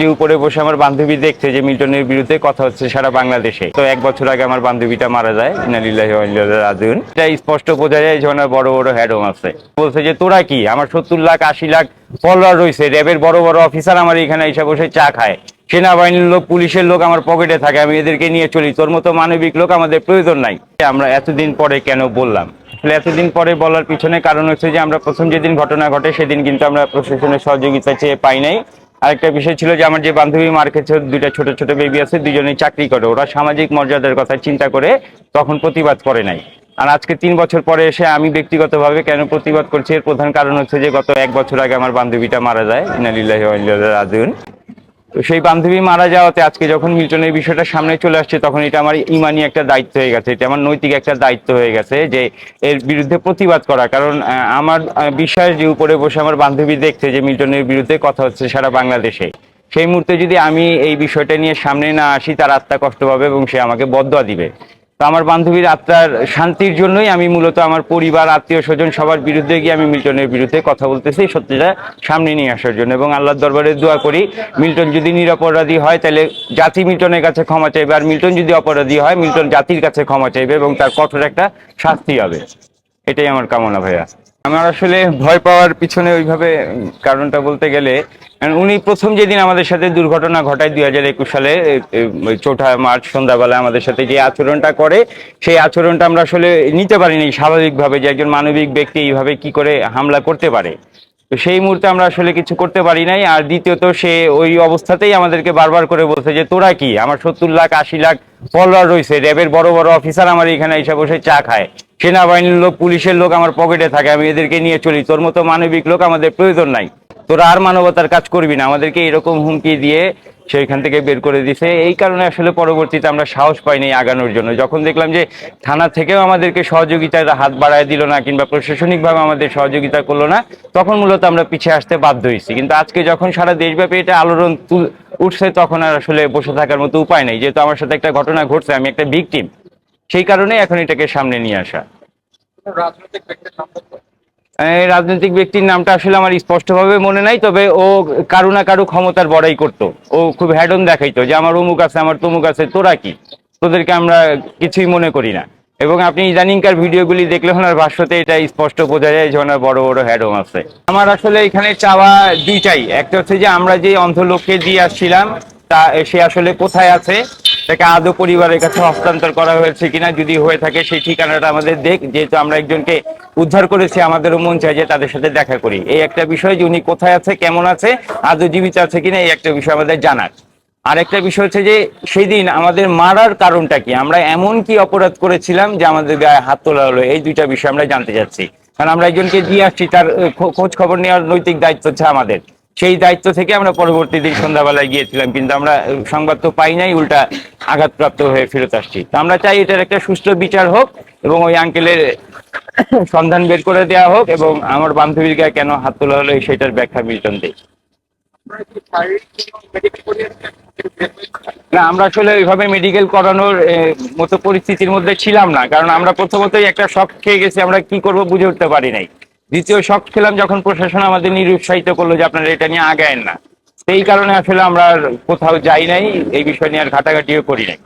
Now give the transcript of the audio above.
যে উপরে বসে আমার বান্ধবী দেখছে যে মিল্টনের বিরুদ্ধে কথা হচ্ছে সারা বাংলাদেশে। তো এক বছর আগে আমার বান্ধবীটা মারা যায়, ইনালিল্লাহি রাজিউন। এটা স্পষ্ট বোঝা যায় যে ওনার বড় বড় হ্যাডম আছে। বলছে যে, তোরা কি? আমার সত্তর লাখ, আশি লাখ ফলোয়ার রয়েছে, র্যাবের বড় বড় অফিসার আমার এখানে এসে বসে চা খায়। সেনাবাহিনীর লোক, পুলিশের লোক আমার পকেটে থাকে, আমি এদেরকে নিয়ে চলি। তোর মতো মানবিক লোক আমাদের প্রয়োজন নাই। আমরা এতদিন পরে কেন বললাম? এতদিন পরে বলার পিছনে কারণ হচ্ছে যে, আমরা প্রথম যেদিন ঘটনা ঘটে, সেদিন কিন্তু আমরা প্রশাসনের সহযোগিতা চেয়ে পাই নাই। আরেকটা বিষয় ছিল যে আমার যে বান্ধবী মার খেয়েছে দুইটা ছোট ছোট বেবি আছে দুজনেই চাকরি করে। ওরা সামাজিক মর্যাদার কথা চিন্তা করে তখন প্রতিবাদ করে নাই। আর আজকে তিন বছর পরে এসে আমি ব্যক্তিগতভাবে কেন প্রতিবাদ করছি, এর প্রধান কারণ হচ্ছে যে গত এক বছর আগে আমার বান্ধবীটা মারা যায়। নালিল্লাহ রাজিউন। তো সেই বান্ধবী মারা যাওয়াতে আজকে যখন মিল্টনের বিষয়টা সামনে চলে আসছে, তখন এটা আমার ইমানি একটা দায়িত্ব হয়ে গেছে। এটা আমার নৈতিক একটা দায়িত্ব হয়ে গেছে যে এর বিরুদ্ধে প্রতিবাদ করা। কারণ আমার বিশ্বাস যে উপরে বসে আমার বান্ধবী দেখছে যে মিল্টনের বিরুদ্ধে কথা হচ্ছে সারা বাংলাদেশে। সেই মুহূর্তে যদি আমি এই বিষয়টা নিয়ে সামনে না আসি, তার আত্মা কষ্ট পাবে এবং সে আমাকে বদয়া দিবে। তো আমার বান্ধবীর আত্মার শান্তির জন্যই আমি মূলত আমার পরিবার, আত্মীয় স্বজন সবার বিরুদ্ধে গিয়ে আমি মিল্টনের বিরুদ্ধে কথা বলতেছি সত্যিটা সামনে নিয়ে আসার জন্য এবং আল্লাহর দরবারে দোয়া করি, মিল্টন যদি নিরাপরাধী হয় তাহলে জাতি মিল্টনের কাছে ক্ষমা চাইবে আর মিল্টন যদি অপরাধী হয় মিল্টন জাতির কাছে ক্ষমা চাইবে এবং তার কঠোর একটা শাস্তি হবে। এটাই আমার কামনা ভাইয়া। আমার আসলে ভয় পাওয়ার পিছনে ওইভাবে কারণটা বলতে গেলে উনি প্রথম যেদিন আমাদের সাথে দুর্ঘটনা ঘটায় দুই হাজার একুশ সালে চৌঠা মার্চ সন্ধ্যাবেলা আমাদের সাথে যে আচরণটা করে, সেই আচরণটা আমরা আসলে নিতে পারিনি স্বাভাবিকভাবে যে একজন মানবিক ব্যক্তি এইভাবে কি করে হামলা করতে পারে। তো সেই মুহূর্তে আমরা আসলে কিছু করতে পারি নাই, আর দ্বিতীয়ত সে ওই অবস্থাতেই আমাদেরকে বারবার করে বলছে যে, তোরা কি? আমার সত্তর লাখ, আশি লাখ ফলোয়ার রয়েছে, র্যাবের বড় বড় অফিসার আমার এখানে এসে বসে চা খায়। সেনাবাহিনীর লোক, পুলিশের লোক আমার পকেটে থাকে, আমি এদেরকে নিয়ে চলি। তোর মতো মানবিক লোক আমাদের প্রয়োজন নাই। তোরা আর মানবতার কাজ করবি না। আমাদেরকে এরকম হুমকি দিয়ে সেইখান থেকে বের করে দিছে। এই কারণে আসলে পরবর্তীতে আমরা সাহস পাইনি আগানোর জন্য। যখন দেখলাম যে থানা থেকেও আমাদেরকে সহযোগিতার হাত বাড়ায় দিল না কিংবা প্রশাসনিকভাবে আমাদের সহযোগিতা করল না, তখন মূলত আমরা পিছিয়ে আসতে বাধ্য হয়েছি। কিন্তু আজকে যখন সারা দেশব্যাপী এটা আলোড়ন উঠছে, তখন আর আসলে বসে থাকার মতো উপায় নেই। যেহেতু আমার সাথে একটা ঘটনা ঘটছে, আমি একটা ভিকটিম। সেই কারণে এখন এটাকে সামনে নিয়ে আসা। রাজনৈতিক ব্যক্তির নামটা আসলে আমার স্পষ্টভাবে মনে নাই তবে ও কারু না কারু ক্ষমতার বড়াই করতো। ও খুব হ্যাডন দেখাইতো যে আমার অমুক আছে আমার তমুক আছে তোরা কি? তোদেরকে আমরা কিছুই মনে করি না। এবং আপনি ইদানিংকার ভিডিওগুলি দেখলে ওনার ভাষ্যতে এটা স্পষ্ট বোঝা যায় যে ওনার বড় বড় হ্যাডম আছে। আমার আসলে এখানে চাওয়া দুইটাই। একটা হচ্ছে যে আমরা যে অন্ধ লোককে দিয়ে আসছিলাম তা সে আসলে কোথায় আছে? তাকে আদৌ পরিবারের কাছে হস্তান্তর করা হয়েছে কিনা যদি হয়ে থাকে সেই ঠিকানাটা আমাদের দেখ, যেহেতু আমরা একজনকে উদ্ধার করেছি, আমাদেরও মন চাই যে তাদের সাথে দেখা করি। এই একটা বিষয় যে উনি কোথায় আছে, কেমন আছে, আদৌ জীবিত আছে কিনা, এই একটা বিষয় আমাদের জানার। আরেকটা বিষয় হচ্ছে যে সেদিন আমাদের মারার কারণটা কি? আমরা এমন কি অপরাধ করেছিলাম যে আমাদের গায়ে হাত তোলা হলো? এই দুইটা বিষয় আমরা জানতে চাচ্ছি। কারণ আমরা একজনকে দিয়ে আসছি, তার খোঁজ খবর নেওয়ার নৈতিক দায়িত্ব হচ্ছে আমাদের। সেই দায়িত্ব থেকে আমরা পরবর্তী দিন সন্ধ্যাবেলায় গিয়েছিলাম, কিন্তু আমরা সংবাদ তো পাই নাই, উল্টা আঘাতপ্রাপ্ত হয়ে ফেরত আসছি। তো আমরা চাই এটার একটা সুষ্ঠু বিচার হোক এবং ওই আঙ্কেলের সন্ধান বের করে দেওয়া হোক এবং আমার বান্ধবীর গায়ে কেন হাত তোলা হলো সেটার ব্যাখ্যা মেডিকেল করিয়েছেন না, আমরা আসলে ওইভাবে মেডিকেল করানোর মতো পরিস্থিতির মধ্যে ছিলাম না, কারণ আমরা প্রথমতই একটা শখ খেয়ে গেছি, আমরা কি করব বুঝে উঠতে পারি নাই। দ্বিতীয় শখ খেলাম যখন প্রশাসন আমাদের নিরুৎসাহিত করল যে আপনারা এটা নিয়ে আগায়েন না। সেই কারণে আসলে আমরা কোথাও যাই নাই, এই বিষয় নিয়ে আর ঘাটাঘাটিও করি নাই।